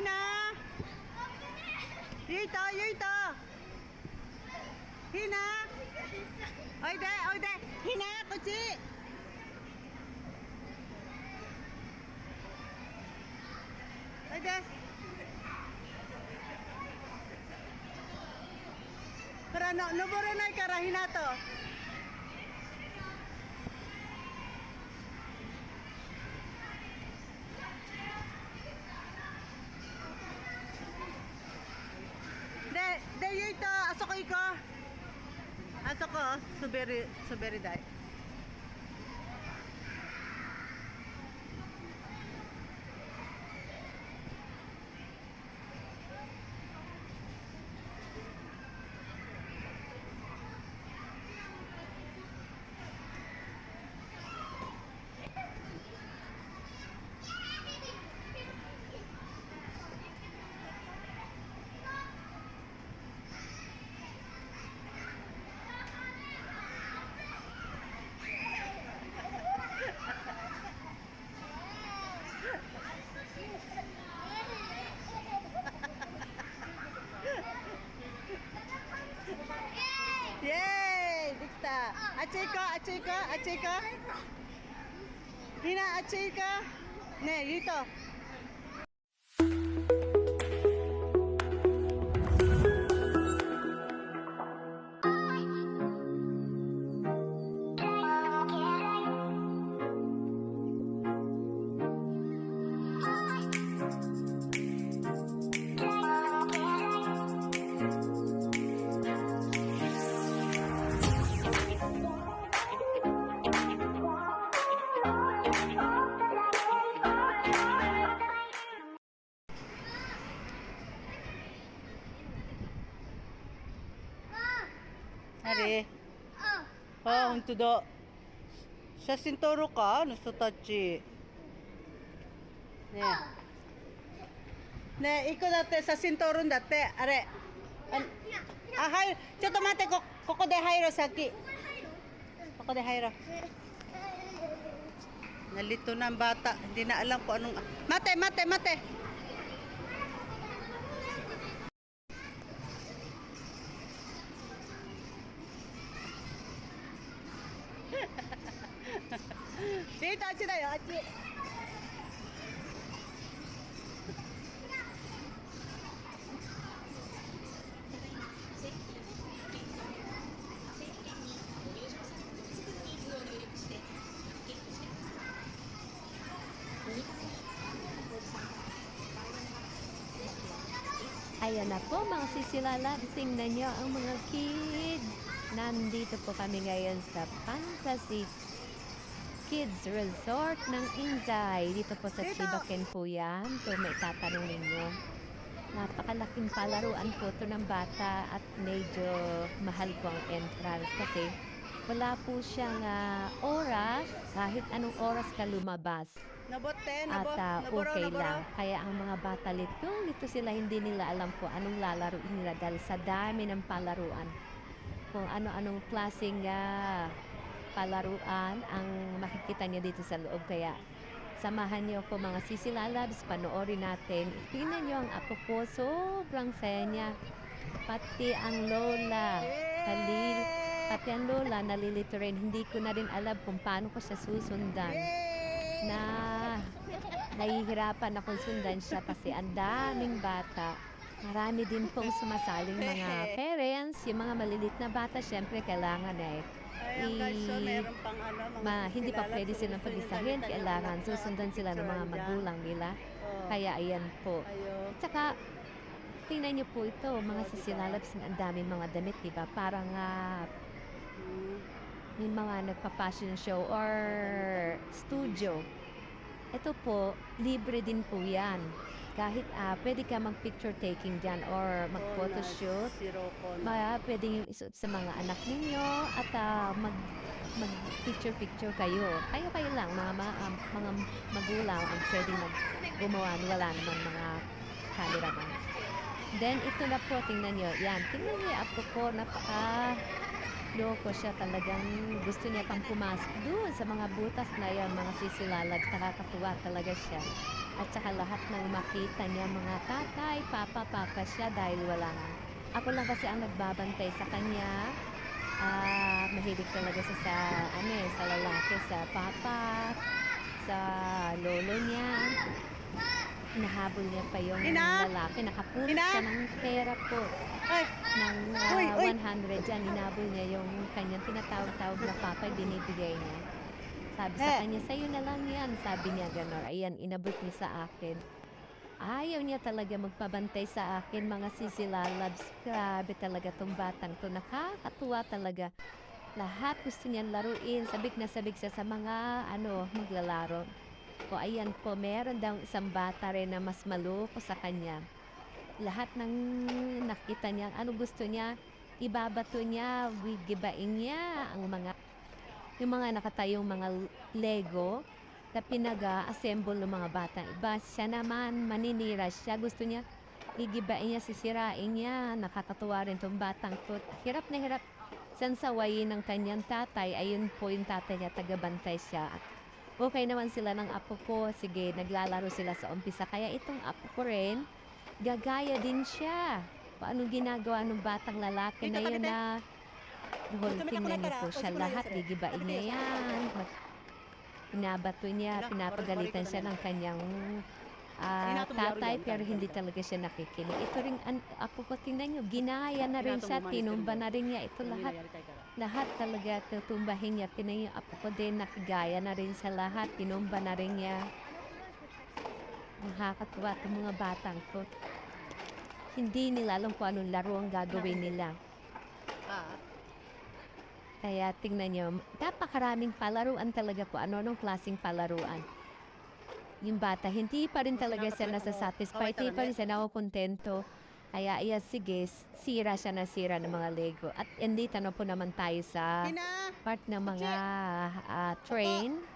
Hina! Yito, yito! Hina! Oy de, oy de! Hina, kuchi! Oy de! Pero no, nuburo na ikara, hina to. De, de yito, asok ko. Ko, suberi, suberi Ko, achay ko. Hina, achay ko. Ne, yito. Oh, unto do. Sa sintoro ka, no sa tachi. Ne. Ne, iko date sa sintoron date. Are. An ah, mate ko koko de hayro saki. Koko de hayro. Nalito na ang. Hindi na alam kung anong... Mate, mate, mate. Dito, achi tayo, achi. Ayan na po mga sisilala, tingnan nyo ang mga kids. Nandito po kami ngayon sa Fantasy Kids Resort ng Inzay. Dito po sa Dito. Chibaken po yan. Kung may tatanong ninyo. Napakalaking palaruan po ito ng bata at medyo mahal po ang entrance kasi wala po siyang ah, oras kahit anong oras ka lumabas Nabote, at nabo, ah, naboro, okay naboro. lang. Kaya ang mga bata lito, lito sila hindi nila alam kung anong lalaroin nila dahil sa dami ng palaruan. Kung ano-anong klaseng ah, palaruan ang makikita niyo dito sa loob. Kaya samahan niyo po mga sisilalabs, panoorin natin. Tingnan niyo ang apo ko, sobrang saya niya. Pati ang lola, Khalil, pati ang lola, nalilito rin. Hindi ko na rin alam kung paano ko siya susundan na nahihirapan akong sundan siya kasi ang daming bata. Marami din pong sumasaling mga parents, yung mga malilit na bata, syempre kailangan eh. Ayan guys, so meron pang ano, mga Ma, hindi pa pwede silang na kailangan susundan sila ng mga magulang nila. Oh, Kaya ayan po. ayun. Tsaka, tingnan niyo po ito, mga sisilalabs, ang daming mga damit, di ba? Parang Hmm. may mga nagpa-fashion show or studio. Ito po, libre din po yan. Kahit ah, pwede ka mag-picture taking dyan or mag-photoshoot. Zero con. Ma, pwede yung isuot sa mga anak ninyo at ah, mag mag picture picture kayo. Kayo kayo lang mga ma- ah, mga magulang ang pwedeng mag gumawa wala naman mga cameraman. Then ito na po tingnan niyo. Yan, tingnan niyo yung apo ko napaka loko siya talagang gusto niya pang pumasok doon sa mga butas na yan, mga sisilalag, nakakatuwa talaga siya. At saka lahat ng makita niya mga tatay, papa, papa siya dahil wala nga. Ako lang kasi ang nagbabantay sa kanya. Ah, mahilig talaga siya sa ano eh, sa lalaki, sa papa, sa lolo niya. Hinahabol niya pa yung Ina? lalaki. Nakapulot siya ng pera po Ay, ng ah, Uy, uy. 100 yan. Inabol niya yung kanyang tinatawag-tawag na papa, binibigay niya. Sabi sa kanya, sa'yo na lang yan. Sabi niya gano'n. Ayan, inabot niya sa akin. Ayaw niya talaga magpabantay sa akin, mga sisilalabs. Grabe talaga tong batang to. Nakakatuwa talaga. Lahat gusto niyan laruin. Sabik na sabik siya sa mga, ano, maglalaro. O ayan po, meron daw isang bata rin na mas maloko sa kanya. Lahat ng nakita niya, ano gusto niya, ibabato niya, gigibain niya ang mga yung mga nakatayong mga Lego na pinaga-assemble ng mga batang iba. Siya naman, maninira siya. Gusto niya, gigibain niya, sisirain niya. Nakakatuwa rin tong batang to. Hirap na hirap siyang sawayin ng kanyang tatay. Ayun po yung tatay niya, tagabantay siya. At okay naman sila ng apo ko. Sige, naglalaro sila sa umpisa. Kaya itong apo ko rin, gagaya din siya. Paano ginagawa ng batang lalaki Dito na yun dito. na Hol, Dito, may tingnan niyo po siya lahat, gigibain Ano niya yan. Pinabato niya, pinapagalitan siya ng kanyang laro tatay pero hindi talaga siya nakikinig. Ito rin, an, ako ko tingnan niyo, ginaya na rin siya, tinumba na rin niya. Ito lahat, lahat talaga tutumbahin niya. Tingnan niyo, ako ko din, nakigaya na rin sa lahat, tinumba na rin niya. Nakakatuwa itong mga batang to. Hindi nila alam kung anong laro ang gagawin nila. ah, Kaya tingnan nyo, napakaraming palaruan talaga po. Ano anong klaseng palaruan. Yung bata, hindi pa rin talaga siya nasasatisfy. Hindi pa rin siya nakukontento. Kaya, iya, sige, sira siya na sira ng mga Lego. At andito na po naman tayo sa part ng mga ah, train.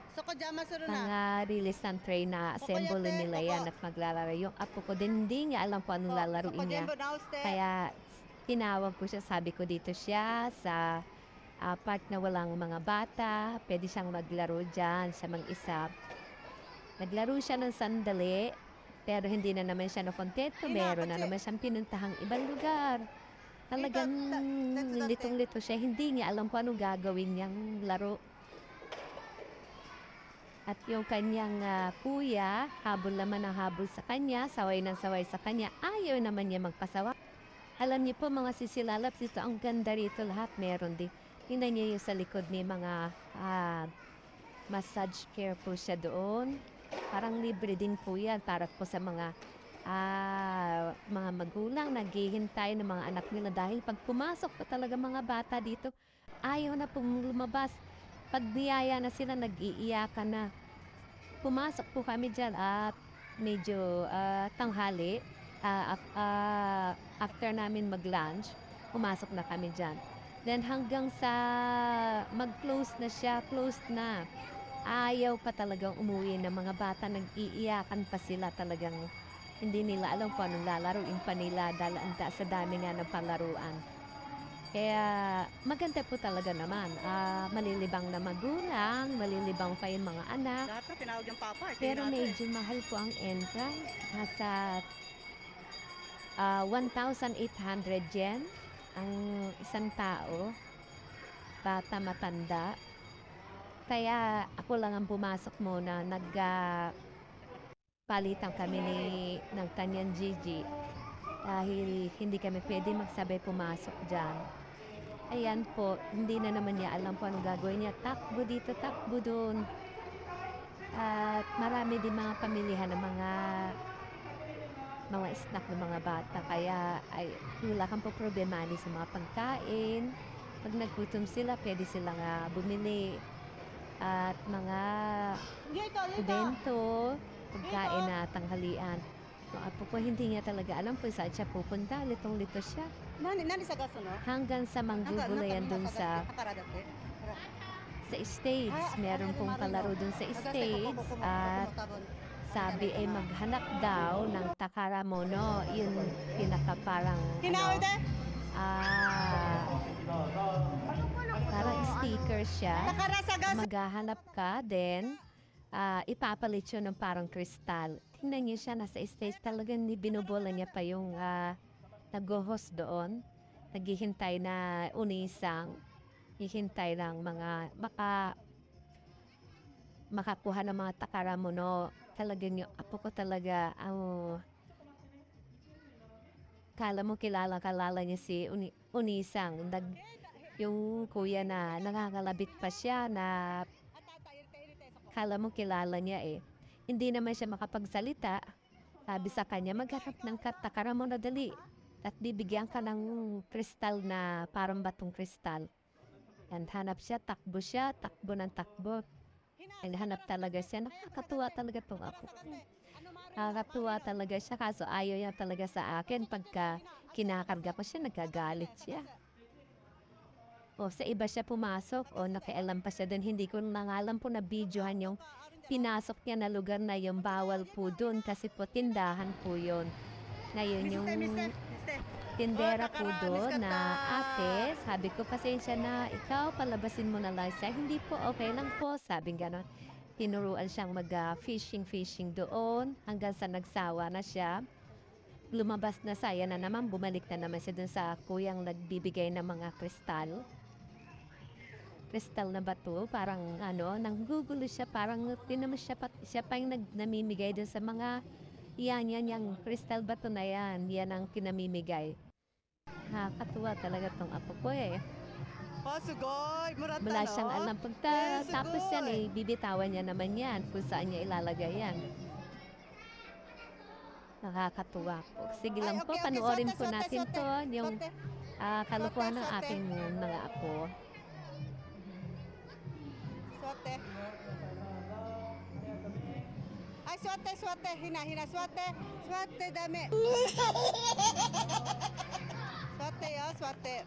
Mga release ng train na assemble nila yan at maglalaro. Yung apo ko din, hindi niya alam kung anong lalaruin niya. Kaya tinawag ko siya, sabi ko dito siya sa part na walang mga bata, pwede siyang maglaro dyan sa mga isa. Naglaro siya ng sandali, pero hindi na naman siya nakontento. Meron na naman siyang pinuntahang ibang lugar. Talagang ta- ta- ta- litong-lito siya. Hindi niya alam kung anong gagawin niyang laro. At yung kanyang ah, kuya, habol naman ang habol sa kanya, saway ng saway sa kanya, ayaw naman niya magpasawa. Alam niyo po mga sisilalap dito, ang ganda rito lahat meron din. Tingnan niyo yung sa likod ni mga ah, massage care po siya doon. Parang libre din po yan para po sa mga ah, mga magulang naghihintay ng mga anak nila dahil pag pumasok pa talaga mga bata dito, ayaw na pong lumabas. Pag niyaya na sila, nag-iiyakan na. Pumasok po kami dyan at medyo ah, tanghali. Af- ah, after namin mag-lunch, pumasok na kami dyan. Then hanggang sa mag-close na siya, closed na. Ayaw pa talagang umuwi ng mga bata, nag-iiyakan pa sila talagang hindi nila alam kung anong lalaruin pa nila dahil ang sa dami nga ng palaruan. Kaya maganda po talaga naman. Ah, malilibang na magulang, malilibang pa yung mga anak. Lahat na tinawag yung papa. eh, Pero medyo mahal po ang entrance. Nasa ah, 1,800 yen ang isang tao. Bata matanda. Kaya ako lang ang pumasok muna. Nag palitan kami ni ng Tanyan Gigi dahil hindi kami pwede magsabay pumasok dyan. Ayan po, hindi na naman niya alam po anong gagawin niya. Takbo dito, takbo doon. At marami din mga pamilihan ng mga mga snack ng mga bata. Kaya ay wala kang po problemani sa mga pagkain. Pag naggutom sila, pwede silang ah, bumili. At mga Dito, dito. evento, pagkain na tanghalian. Yung apo ko hindi niya talaga alam kung saan siya pupunta. Litong-lito siya. Nani, nani sa gaso, no? Hanggang sa manggugulayan dun sa sa stage. Meron pong palaro dun sa stage. At sabi ay maghanap daw ng takaramono. Yun pinaka parang Kinawi ano, de? ah, parang sticker siya. Takara sa gaso. Maghahanap ka then ah, ipapalit siya ng parang kristal. Tingnan niyo siya, nasa stage talagang ni binubola niya pa yung ah, nag-host doon. Naghihintay na unisang, hihintay ng mga maka makakuha ng mga takara mo, no? Talagang yung apo ko talaga, ang kala mo kilala, kalala niya si Uni, Unisang. Nag, yung kuya na nakakalabit pa siya na kala mo kilala niya eh. Hindi naman siya makapagsalita. Sabi sa kanya, magharap ng katakara mo na dali. At bibigyan ka ng kristal na parang batong kristal. And hanap siya, takbo siya, takbo ng takbo. And hanap talaga siya. Nakakatuwa talaga tong ako. Nakakatuwa talaga siya kaso ayaw niya talaga sa akin pagka kinakarga ko siya, nagagalit siya. O sa iba siya pumasok o nakialam pa siya doon. Hindi ko na nga alam po na videohan yung pinasok niya na lugar na yung bawal po doon kasi po tindahan po yun. Ngayon yung tindera po doon na ate, sabi ko pasensya na ikaw palabasin mo na lang siya. Hindi po okay lang po, sabi ganon. Tinuruan siyang mag-fishing-fishing doon hanggang sa nagsawa na siya. Lumabas na saya na naman, bumalik na naman siya dun sa kuyang nagbibigay ng mga kristal. Kristal na bato, parang ano, nanggugulo siya, parang tinamo siya pa, siya pa yung nag, namimigay dun sa mga yan, yan, yung kristal bato na yan, yan ang pinamimigay. Nakakatuwa talaga tong apo ko eh. Oh, sugoy! Murata, Wala siyang no? alam. Pagta, yes, tapos yan eh, bibitawan niya naman yan kung saan niya ilalagay yan. Nakakatuwa po. Sige lang Ay, okay, po, okay, panoorin po natin sote, to, yung ah, uh, kalukuhan ng ating mga apo. Swate. Ay, swate, swate. Hina, hina, swate. Swate, dami. Swate요, oh, swate.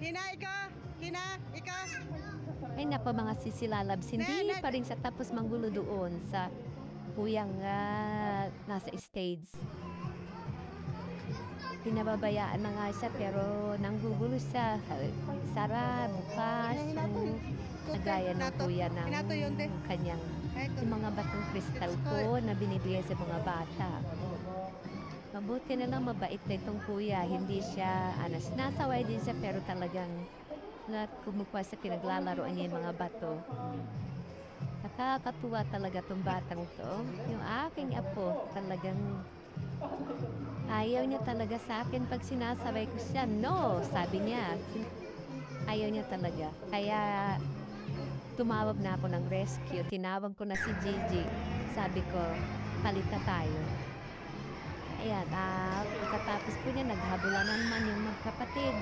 Hina, ikaw! Hina, ikaw! Ay napa mga sisilalabs, hindi pa rin sa tapos manggulo doon sa kuyang uh, nasa stage. Pinababayaan na nga siya pero nanggugulo siya. Sara, bukas, nagaya ng kuya ng kanyang yung mga batong kristal po na binibigay sa mga bata. Mabuti na lang mabait na itong kuya. Hindi siya, ano, sinasaway din siya pero talagang na kumukuha sa pinaglalaroan niya yung mga bato. Nakakatuwa talaga tong batang to. Yung aking apo, talagang ayaw niya talaga sa akin pag sinasabay ko siya. No, sabi niya. Ayaw niya talaga. Kaya tumawag na ako ng rescue. Tinawag ko na si Gigi. Sabi ko, palit na tayo. Ayan, ah, pagkatapos po niya, naghabulan na naman yung magkapatid.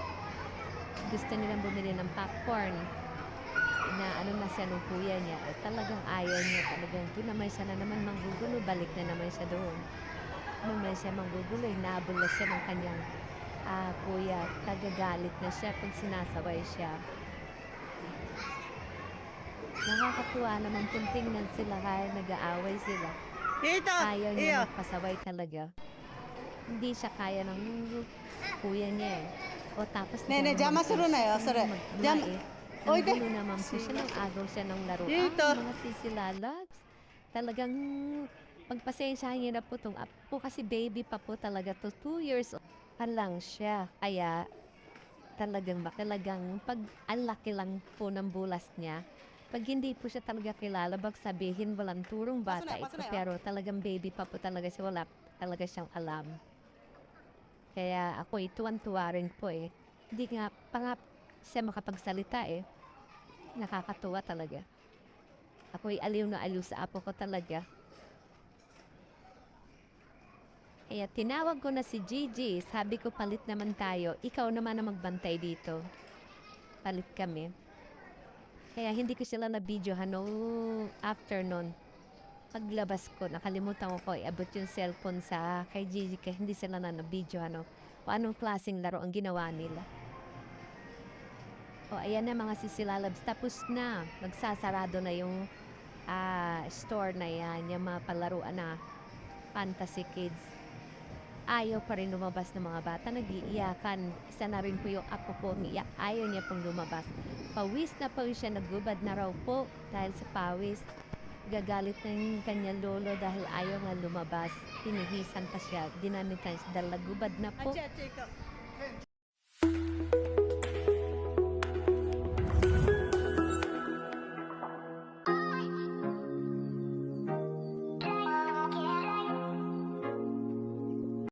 Gusto nilang bumili ng popcorn. Na ano na siya nung kuya niya. Eh, talagang ayaw niya. Talagang doon naman siya na naman manggugulo. Balik na naman siya doon naman siya manggugulo, hinabol na siya ng kanyang uh, kuya. Tagagalit na siya pag sinasaway siya. Nakakatuwa naman kung tingnan sila kaya nag-aaway sila. Dito! Kaya niya Iyo. magpasaway talaga. Hindi siya kaya ng kuya niya eh. O tapos... Nene, diyan masuro na yun. Sorry. Diyan... Ang gulo naman po siya nang agaw siya ng laro. Dito! Ang mga sisilalag. Talagang pagpasensyahan niyo na po itong apo kasi baby pa po talaga to. Two years old pa lang siya. Kaya talagang talagang pag ang laki lang po ng bulas niya, pag hindi po siya talaga kilala, bag sabihin walang turong bata ito. oh. Pero talagang baby pa po talaga siya, wala talaga siyang alam. Kaya ako tuwan-tuwa rin po eh. Hindi nga pa nga siya makapagsalita eh. Nakakatuwa talaga. Ako'y aliw na aliw sa apo ko talaga. Kaya tinawag ko na si Gigi. Sabi ko, palit naman tayo. Ikaw naman ang magbantay dito. Palit kami. Kaya hindi ko sila na-videohan no afternoon. Paglabas ko, nakalimutan ko ko iabot yung cellphone sa kay Gigi kaya hindi sila na na-videohan no. Kung anong klaseng laro ang ginawa nila. O, ayan na mga sisilalabs. Tapos na. Magsasarado na yung ah, store na yan. Yung mga palaruan na Fantasy Kids. Ayaw pa rin lumabas ng mga bata. Nag-iiyakan. Isa na rin po yung ako po. Umiiyak. Ayaw niya pong lumabas. Pawis na pawis siya. Nagubad na raw po. Dahil sa pawis. Gagalit na yung kanya lolo dahil ayaw nga lumabas. Tinihisan pa siya. Dinamitan siya. Dahil nagubad na po. Ikaw.